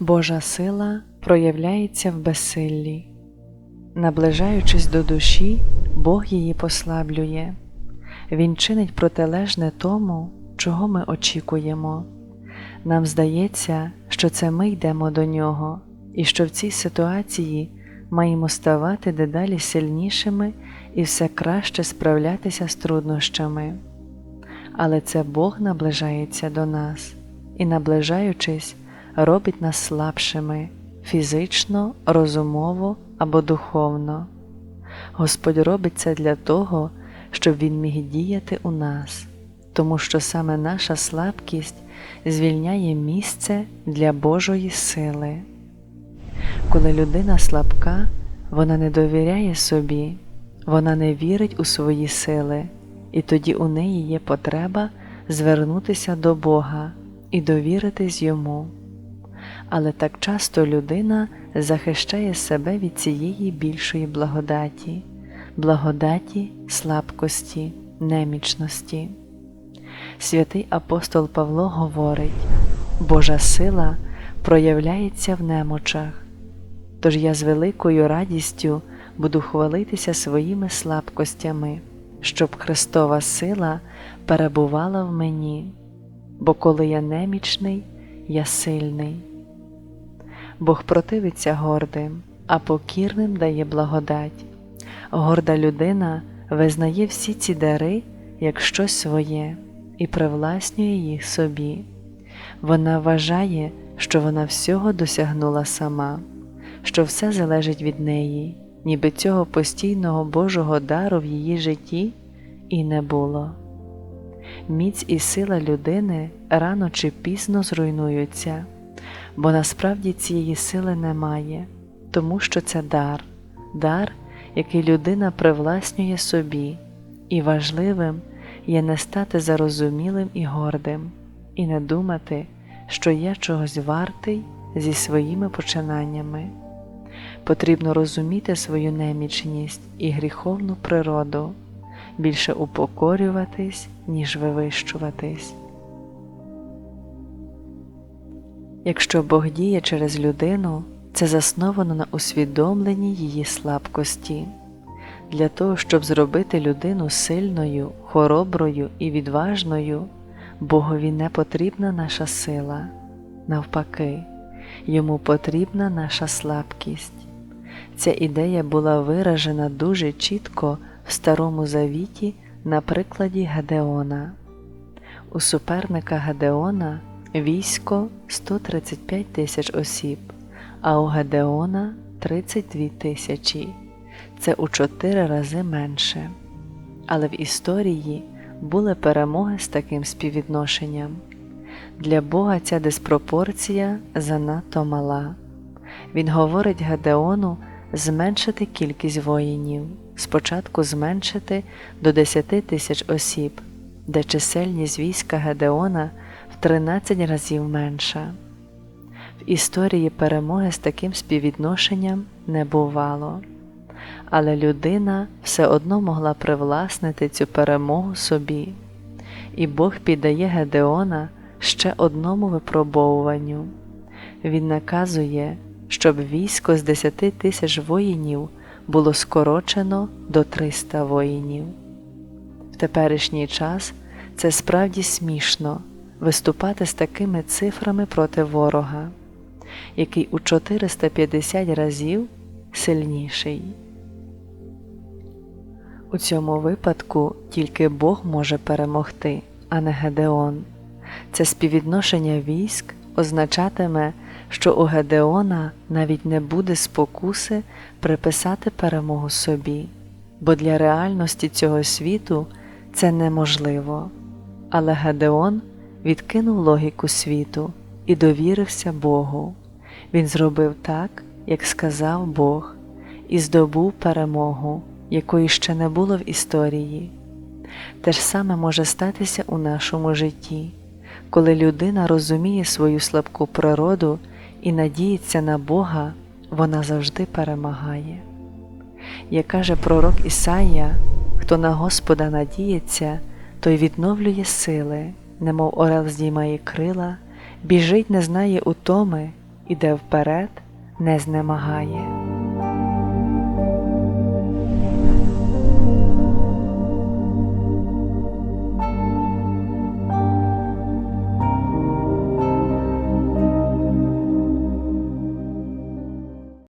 Божа сила проявляється в безсиллі. Наближаючись до душі, Бог її послаблює. Він чинить протилежне тому, чого ми очікуємо. Нам здається, що це ми йдемо до нього, і що в цій ситуації маємо ставати дедалі сильнішими і все краще справлятися з труднощами. Але це Бог наближається до нас і, наближаючись, робить нас слабшими фізично, розумово або духовно. Господь робить це для того, щоб Він міг діяти у нас, тому що саме наша слабкість звільняє місце для Божої сили. Коли людина слабка, вона не довіряє собі, вона не вірить у свої сили, і тоді у неї є потреба звернутися до Бога і довіритись йому. Але так часто людина захищає себе від цієї більшої благодаті, благодаті слабкості, немічності. Святий апостол Павло говорить, Божа сила проявляється в немочах, тож я з великою радістю буду хвалитися своїми слабкостями, щоб Христова сила перебувала в мені, бо коли я немічний, я сильний. Бог противиться гордим, а покірним дає благодать. Горда людина визнає всі ці дари як щось своє і привласнює їх собі. Вона вважає, що вона всього досягнула сама, що все залежить від неї, ніби цього постійного Божого дару в її житті і не було. Міць і сила людини рано чи пізно зруйнуються, бо насправді цієї сили немає, тому що це дар, дар, який людина привласнює собі, і важливим є не стати зарозумілим і гордим, і не думати, що я чогось вартий зі своїми починаннями. Потрібно розуміти свою немічність і гріховну природу, більше упокорюватись, ніж вивищуватись. Якщо Бог діє через людину, це засновано на усвідомленні її слабкості. Для того, щоб зробити людину сильною, хороброю і відважною, Богові не потрібна наша сила, навпаки, йому потрібна наша слабкість. Ця ідея була виражена дуже чітко в Старому Завіті на прикладі Гедеона. У суперника Гедеона військо 135 тисяч осіб, а у Гедеона 32 тисячі. Це у чотири рази менше. Але в історії були перемоги з таким співвідношенням. Для Бога ця диспропорція занадто мала. Він говорить Гедеону зменшити кількість воїнів, спочатку зменшити до 10 тисяч осіб, де чисельність війська Гедеона 13 разів менша. В історії перемоги з таким співвідношенням не бувало, але людина все одно могла привласнити цю перемогу собі, і Бог піддає Гедеона ще одному випробовуванню. Він наказує, щоб військо з 10 тисяч воїнів було скорочено до 300 воїнів. В теперішній час це справді смішно виступати з такими цифрами проти ворога, який у 450 разів сильніший. У цьому випадку тільки Бог може перемогти, а не Гедеон. Це співвідношення військ означатиме, що у Гедеона навіть не буде спокуси приписати перемогу собі, бо для реальності цього світу це неможливо. Але Гедеон відкинув логіку світу і довірився Богу. Він зробив так, як сказав Бог, і здобув перемогу, якої ще не було в історії. Те ж саме може статися у нашому житті, коли людина розуміє свою слабку природу і надіється на Бога, вона завжди перемагає. Як каже пророк Ісая, хто на Господа надіється, той відновлює сили, немов орел здіймає крила, біжить, не знає утоми, іде вперед, не знемагає.